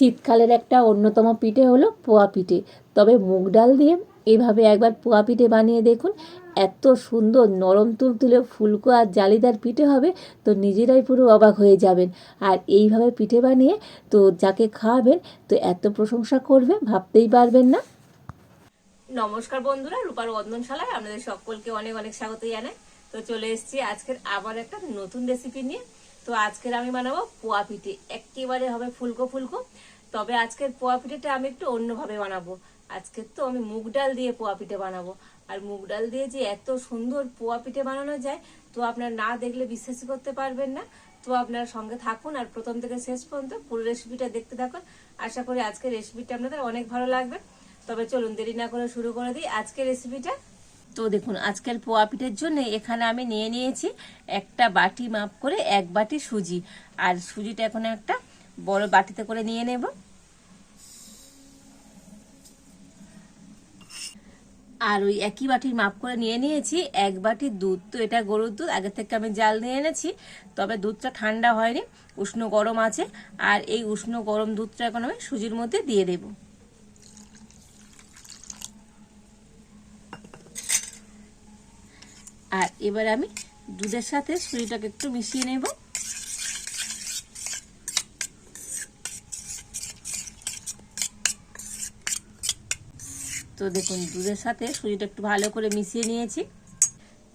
শীতকালের একটা অন্যতম পিঠে হলো পোয়া পিঠে। তবে মুগ ডাল দিয়ে এইভাবে একবার পোয়া পিঠে বানিয়ে দেখুন, এত সুন্দর নরম তুলতুলে ফুলকো আর জালিদার পিঠে হবে তো নিজেরাই পুরো অবাক হয়ে যাবেন। আর এইভাবে পিঠে বানিয়ে তো যাকে খাওয়াবেন তো এত প্রশংসা করবে, ভাবতেই পারবেন না। নমস্কার বন্ধুরা রূপার বন্ধনশালায় আপনাদের সকলকে অনেক অনেক স্বাগত জানাই। তো চলে এসেছি আজকের আবার একটা নতুন রেসিপি নিয়ে। তো আজকের আমি বানাবো পোয়া পিঠে। একেবারে হবে ফুলকো ফুলকো। তবে আজকের পোয়া পিঠেটা আমি একটু অন্যভাবে বানাবো। আজকের তো আমি মুগ ডাল দিয়ে পোয়া পিঠে বানাবো। আর মুগ ডাল দিয়ে যে এত সুন্দর পোয়া পিঠে বানানো যায়, তো আপনার না দেখলে বিশ্বাসই করতে পারবেন না। তো আপনার সঙ্গে থাকুন আর প্রথম থেকে শেষ পর্যন্ত পুরো রেসিপিটা দেখতে থাকুন। আশা করি আজকের রেসিপিটা আপনাদের অনেক ভালো লাগবে। তবে চলুন দেরি না করে শুরু করে দিই আজকের রেসিপিটা। তো দেখুন, আজকের পোয়া পিঠের জন্য এখানে আমি নিয়ে নিয়েছি একটা বাটি মাপ করে এক বাটি সুজি। আর সুজিটা এখন একটা বড় বাটিতে করে নিয়ে নেব। আর ওই একই বাটির মাপ করে নিয়ে নিয়েছি, এক বাটি দুধ। তো এটা গরুর দুধ, আগে থেকে আমি জাল নিয়ে এনেছি, তবে দুধটা ঠান্ডা হয়নি, উষ্ণ গরম আছে। আর এই উষ্ণ গরম দুধটা এখন আমি সুজির মধ্যে দিয়ে দেবো। আর এবার আমি দুধের সাথে সুজিটাকে একটু মিশিয়ে নেব। তো দেখুন, দুধের সাথে সুজিটা একটু ভালো করে মিশিয়ে নিয়েছি।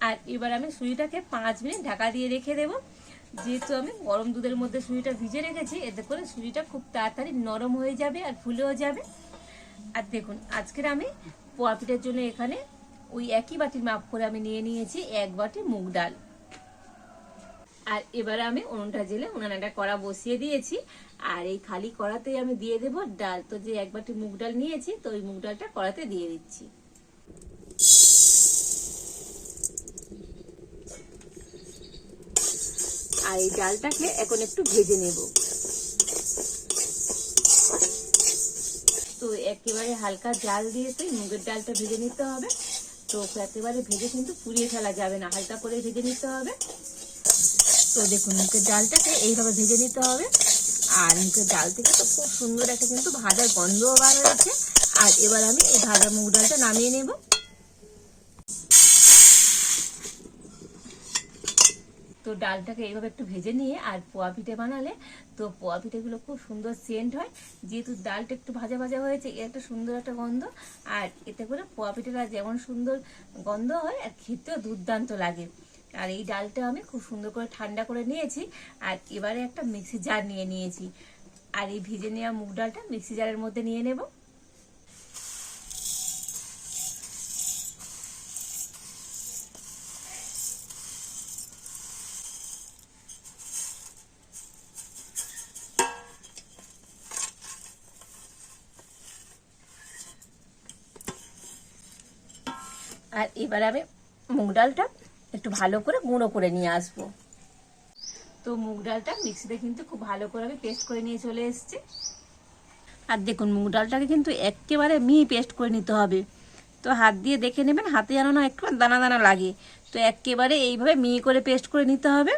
আর এবার আমি সুজিটাকে পাঁচ মিনিট ঢাকা দিয়ে রেখে দেব। যেহেতু আমি গরম দুধের মধ্যে সুজিটা ভিজে রেখেছি, এতে করে সুজিটা খুব তাড়াতাড়ি নরম হয়ে যাবে আর ফুলেও যাবে। আর দেখুন, আজকের আমি পিঠার জন্য এখানে ওই একই বাটির মাপ করে আমি নিয়ে নিয়েছি এক বাটি মুগ ডাল। আর এবারে আমি উনুনটা জেলে উনানে একটা কড়া বসিয়ে দিয়েছি। আর এই খালি কড়াতেই আমি দিয়ে দেব ডাল। তো যে এক বাটি মুগ ডাল নিয়েছি, তো ওই মুগ ডালটা কড়াতে দিয়ে দিচ্ছি। আর এই ডালটাকে এখন একটু ভেজে নেব। তো একেবারে হালকা জাল দিয়েছে মুগের ডালটা ভেজে নিতে হবে। তো একেবারে ভেজে কিন্তু পুড়িয়ে ফেলা যাবে না। হালকা করে ভেজে নিতে হবে। তো দেখুন, মুখের ডালটাকে এইভাবে ভেজে নিতে হবে। আর মুখের ডাল থেকে তো খুব সুন্দর একটা কিন্তু ভাজার গন্ধও বার হয়েছে। আর এবার আমি এই ভাজা মুগ ডালটা নামিয়ে নেব। তো ডালটাকে এইভাবে একটু ভেজে নিয়ে আর পোয়া পিঠে বানালে তো পোয়া পিঠেগুলো খুব সুন্দর সেন্ট হয়। যেহেতু ডালটা একটু ভাজা ভাজা হয়েছে এর একটা সুন্দর একটা গন্ধ। আর এতে করে পোয়া পিঠেটা যেমন সুন্দর গন্ধ হয় আর খেতেও দুর্দান্ত লাগে। আর এই ডালটা আমি খুব সুন্দর করে ঠান্ডা করে নিয়েছি আর এবারে একটা মিক্সি জার নিয়ে নিয়েছি। আর এই ভিজে নেওয়া মুগ ডালটা মিক্সি জারের মধ্যে নিয়ে নেব। আর এবার আমি মুগ ডালটা একটু ভালো করে গুঁড়ো করে নিয়ে আসব। তো মুগ ডালটা মিক্সিতে কিন্তু খুব ভালো করে আমি পেস্ট করে নিয়ে চলে এসেছি। আর দেখুন মুগ ডালটাকে কিন্তু একেবারে মিহি পেস্ট করে নিতে হবে। তো হাত দিয়ে দেখে নেবেন হাতে যেন না একটু দানা দানা লাগে। তো একেবারে এইভাবে মিহি করে পেস্ট করে নিতে হবে।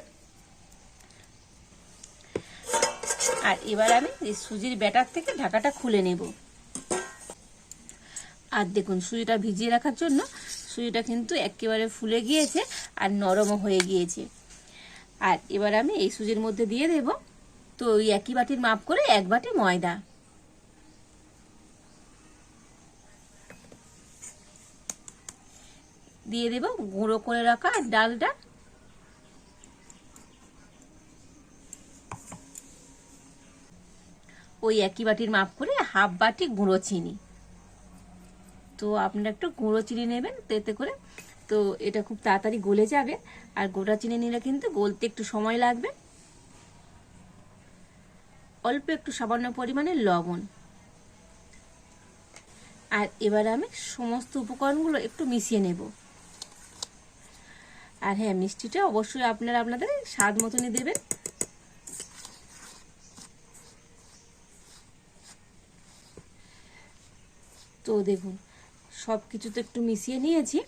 আর এবার আমি এই সুজির ব্যাটার থেকে ঢাকাটা খুলে নেব। আর দেখুন সুজিটা ভিজিয়ে রাখার জন্য সুজিটা কিন্তু একেবারে ফুলে গিয়েছে আর নরমও হয়ে গিয়েছে। আর এবার আমি এই সুজির মধ্যে দিয়ে দেব। তো ওই একই বাটির মাপ করে এক বাটি ময়দা। দিয়ে দেব গুঁড়ো করে রাখা ডালটা। ওই একই বাটির মাপ করে হাফ বাটি গুঁড়ো চিনি। তো আপনারা একটু গুঁড়ো চিনি নেবেন তো এতে করে। তো এটা খুব তাড়াতাড়ি গলে যাবে। আর গোটা চিনি নিলে কিন্তু গলতে একটু সময় লাগবে। অল্প একটু সামান্য পরিমাণে লবণ। আর এবার আমি সমস্ত উপকরণগুলো একটু মিশিয়ে নেব। আর হ্যাঁ মিষ্টিটা অবশ্যই আপনারা আপনাদের স্বাদ মতনই দেবেন। তো দেখুন সব কিছু তো একটু মিশিয়ে নিয়েছি।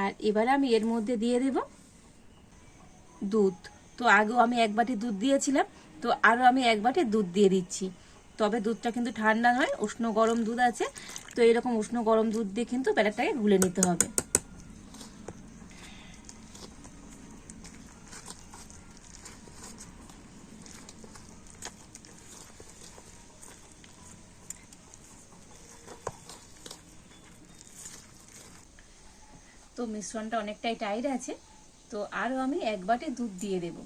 আর এবারে আমি এর মধ্যে দিয়ে দেব দুধ। তো আগেও আমি এক বাটি দুধ দিয়েছিলাম, তো আরও আমি এক বাটি দুধ দিয়ে দিচ্ছি। তবে দুধটা কিন্তু ঠান্ডা নয়, উষ্ণ গরম দুধ আছে, তো এরকম উষ্ণ গরম দুধ দিয়ে কিন্তু ব্যাটারটাকে গুলে নিতে হবে। মিশ্রণটা অনেকটাই টাইট আছে, তো আরও আমি এক বাটি দুধ দিয়ে দেব।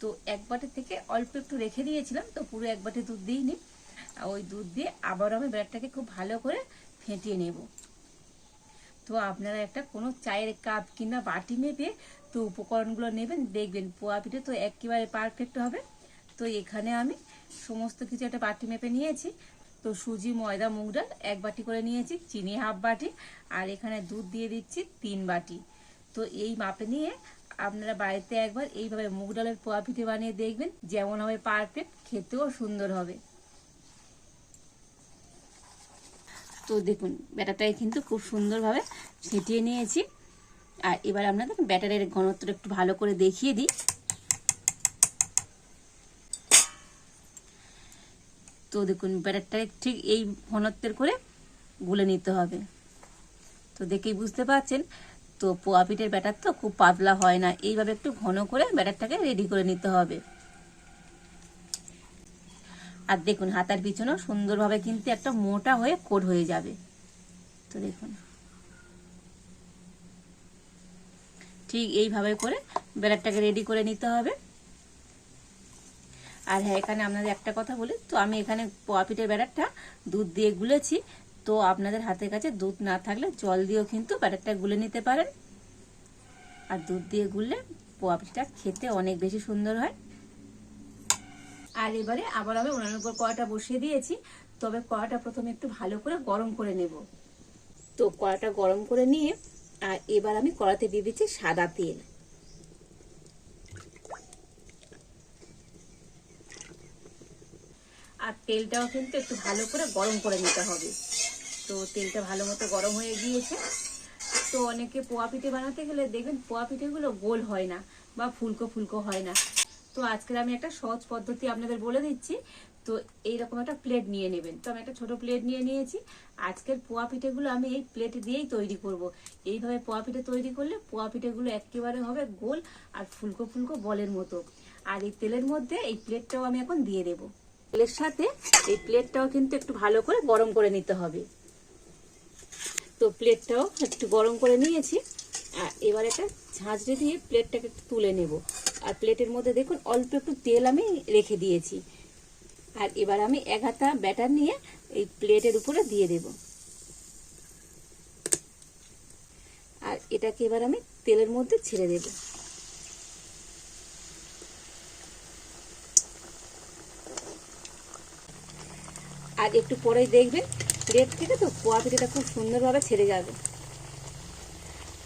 তো এক বাটি থেকে অল্প একটু রেখে দিয়েছিলাম, তো পুরো এক বাটি দুধ দিইনি ওই দুধ দিয়ে আবার আমি ব্যাটারটাকে খুব ভালো করে ফেটিয়ে নেব। তো আপনারা একটা কোনো চায়ের কাপ কিংবা বাটি মেপে তো উপকরণগুলো নেবেন, দেখবেন পোয়া পিঠে তো একেবারে পারফেক্ট হবে। তো এখানে আমি সমস্ত কিছু একটা বাটি মেপে নিয়েছি। তো সুজি, ময়দা, মুগ ডাল এক বাটি করে নিয়েছি, চিনি হাফ বাটি, আর এখানে দুধ দিয়ে দিচ্ছি তিন বাটি। তো এই মাপে নিয়ে আপনারা বাড়িতে একবার এইভাবে মুগ ডালের পোয়া পিঠে বানিয়ে দেখবেন, যেমন হবে পারফেক্ট খেতেও সুন্দর হবে। তো দেখুন, ব্যাটারটাকে কিন্তু খুব সুন্দরভাবে ছেটিয়ে নিয়েছি। আর এবার আপনাদের ব্যাটারের ঘনত্বটা একটু ভালো করে দেখিয়ে দিই। তো দেখুন, ব্যাটারটাকে ঠিক এই ঘনত্বের করে গুলে নিতে হবে। তো দেখেই বুঝতে পারছেন, তো পোয়া পিঠের ব্যাটার তো খুব পাতলা হয় না, এইভাবে একটু ঘন করে ব্যাটারটাকে রেডি করে নিতে হবে। আর দেখুন, হাতার পিছনেও সুন্দরভাবে কিন্তু একটা মোটা হয়ে কোট হয়ে যাবে। তো দেখুন। ঠিক এইভাবে করে ব্যাটারটাকে রেডি করে নিতে হবে। আর হ্যাঁ এখানে আপনাদের একটা কথা বলি। তো আমি এখানে পিঠের ব্যাটারটা দুধ দিয়ে গুলেছি। তো আপনাদের হাতের কাছে দুধ না থাকলে জল দিয়েও কিন্তু ব্যাটারটা গুলে নিতে পারেন। আর দুধ দিয়ে গুললে পোয়া খেতে অনেক বেশি সুন্দর হয়। আর এবারে আবার আমি উনানের উপর কড়াটা বসিয়ে দিয়েছি। তবে কড়াটা প্রথমে একটু ভালো করে গরম করে নেব। তো কড়াটা গরম করে নিয়ে, আর এবার আমি কড়াতে দিয়ে দিচ্ছি সাদা তেল। আর তেলটাও কিন্তু একটু ভালো করে গরম করে নিতে হবে। তো তেলটা ভালো মতো গরম হয়ে গিয়েছে। তো অনেকে পোয়া পিঠে বানাতে গেলে দেখবেন পোয়া পিঠেগুলো গোল হয় না বা ফুলকো ফুলকো হয় না। তো আজকের আমি একটা সহজ পদ্ধতি আপনাদের বলে দিচ্ছি। তো এইরকম একটা প্লেট নিয়ে নেবেন। তো আমি একটা ছোট প্লেট নিয়ে নিয়েছি। আজকের পোয়া পিঠেগুলো আমি এই প্লেট দিয়েই তৈরি করব। এইভাবে পোয়া পিঠে তৈরি করলে পোয়া পিঠেগুলো একেবারে হবে গোল আর ফুলকো ফুলকো বলের মতো। আর এই তেলের মধ্যে এই প্লেটটাও আমি এখন দিয়ে দেবো। তেলের সাথে এই প্লেটটাও কিন্তু একটু ভালো করে গরম করে নিতে হবে। তো প্লেটটাও একটু গরম করে নিয়েছি। আর এবার একটা ঝাঁঝরে দিয়ে প্লেটটাকে একটু তুলে নেব। আর প্লেটের মধ্যে দেখুন, অল্প একটু তেল আমি রেখে দিয়েছি। আর এবার আমি এক হাতা ব্যাটার নিয়ে এই প্লেটের উপরে দিয়ে দেব। আর এটাকে এবার আমি তেলের মধ্যে ছেড়ে দেবো। আর একটু পরেই দেখবেন প্লেট থেকে তো পোয়া পিঠেটা খুব সুন্দরভাবে ছেড়ে যাবে।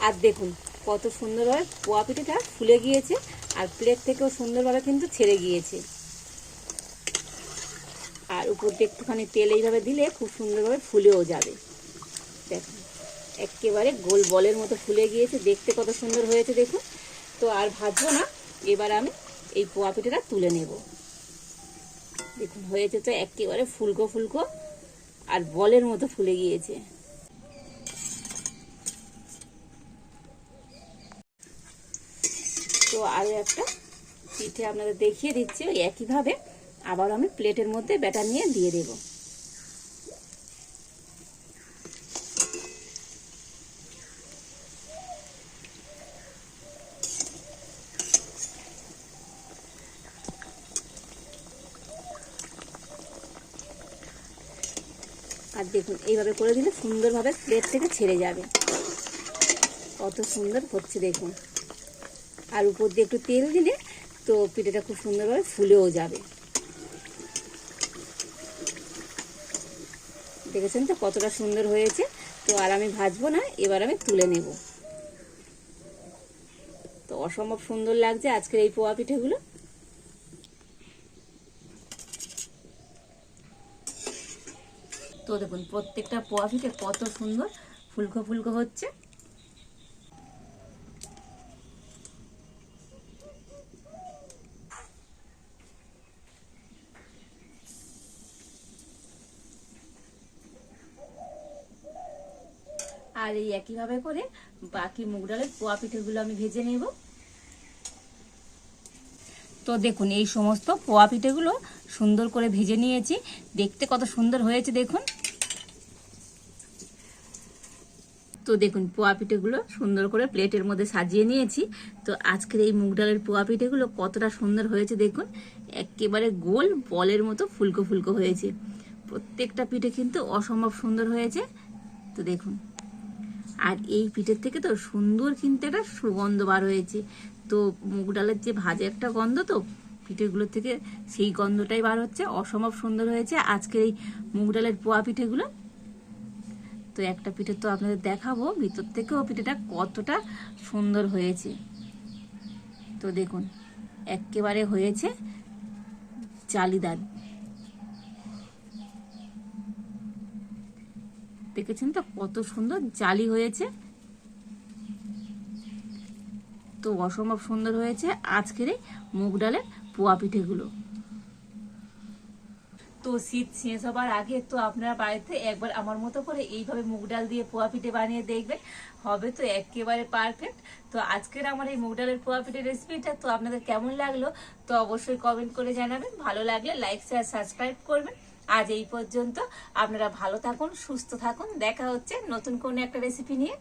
আর দেখুন, কত সুন্দরভাবে পোয়া পিঠেটা ফুলে গিয়েছে আর প্লেট থেকেও সুন্দরভাবে কিন্তু ছেড়ে গিয়েছে। আর উপর দিয়ে একটুখানি তেল এইভাবে দিলে খুব সুন্দরভাবে ফুলেও যাবে। দেখুন, একেবারে গোল বলের মতো ফুলে গিয়েছে, দেখতে কত সুন্দর হয়েছে দেখুন। তো আর ভাজবো না, এবার আমি এই পোয়া পিঠেটা তুলে নেব। দেখুন হয়েছে তো একেবারে ফুলকো ফুলকো আর বলের মতো ফুলে গিয়েছে। তো আরও একটা পিঠে আপনাদের দেখিয়ে দিচ্ছি, ওই একইভাবে আবার আমি প্লেটের মধ্যে ব্যাটার নিয়ে দিয়ে দেবো। আর দেখুন, এইভাবে করে দিলে সুন্দরভাবে প্লেট থেকে ছেড়ে যাবে। কত সুন্দর হচ্ছে দেখুন। আর উপর দিয়ে একটু তেল দিলে তো পিঠেটা খুব সুন্দরভাবে ফুলেও যাবে। দেখেছেন তো কতটা সুন্দর হয়েছে? তো আর আমি ভাজবো না, এবার আমি তুলে নেব। তো অসম্ভব সুন্দর লাগছে আজকের এই পোয়া পিঠেগুলো। তো দেখুন, প্রত্যেকটা পোয়া থেকে কত সুন্দর ফুলকো ফুলকো হচ্ছে। আর এই একইভাবে করে বাকি মুগ ডালের পোয়া পিঠেগুলো আমি ভেজে নেব। তো দেখুন, এই সমস্ত পোয়া পিঠেগুলো সুন্দর করে ভেজে নিয়েছি। দেখতে কত সুন্দর হয়েছে, দেখুন। তো দেখুন, পোয়া পিঠেগুলো সুন্দর করে প্লেটের মধ্যে সাজিয়ে নিয়েছি। তো আজকের এই মুগ ডালের পোয়া পিঠেগুলো কতটা সুন্দর হয়েছে, দেখুন। একেবারে গোল বলের মতো ফুলকো ফুলকো হয়েছে। প্রত্যেকটা পিঠে কিন্তু অসম্ভব সুন্দর হয়েছে। তো দেখুন, আর এই পিঠের থেকে তো সুন্দর কিন্তু একটা সুগন্ধ বার হয়েছে। তো মুগ ডালের যে ভাজা একটা গন্ধ তো পিঠেগুলোর থেকে সেই গন্ধটাই বার হচ্ছে। অসম্ভব সুন্দর হয়েছে আজকের এই মুগ ডালের পোয়া পিঠেগুলো। তো একটা পিঠে তো আপনাদের দেখাবো, ভিতর থেকেও পিঠেটা কতটা সুন্দর হয়েছে। তো দেখুন, একেবারে হয়েছে জালিদার দেখেছেন তো কত সুন্দর জালি হয়েছে। তো অসম্ভব সুন্দর হয়েছে আজকের এই মুগ ডালের পোয়া পিঠেগুলো। তো শীত শেষ হবার আগে তো আপনারা বাড়িতে একবার আমার মতো করে এইভাবে মুগ ডাল দিয়ে পোয়া পিঠে বানিয়ে দেখবেন। হবে তো একেবারে পারফেক্ট তো আজকের আমার এই মুগ ডালের পোয়া পিঠের রেসিপিটা তো আপনাদের কেমন লাগল তো অবশ্যই কমেন্ট করে জানাবেন। ভালো লাগলে লাইক শেয়ার সাবস্ক্রাইব করবেন। আজ এই পর্যন্ত আপনারা ভালো থাকুন, সুস্থ থাকুন। দেখা হচ্ছে নতুন কোনো একটা রেসিপি নিয়ে।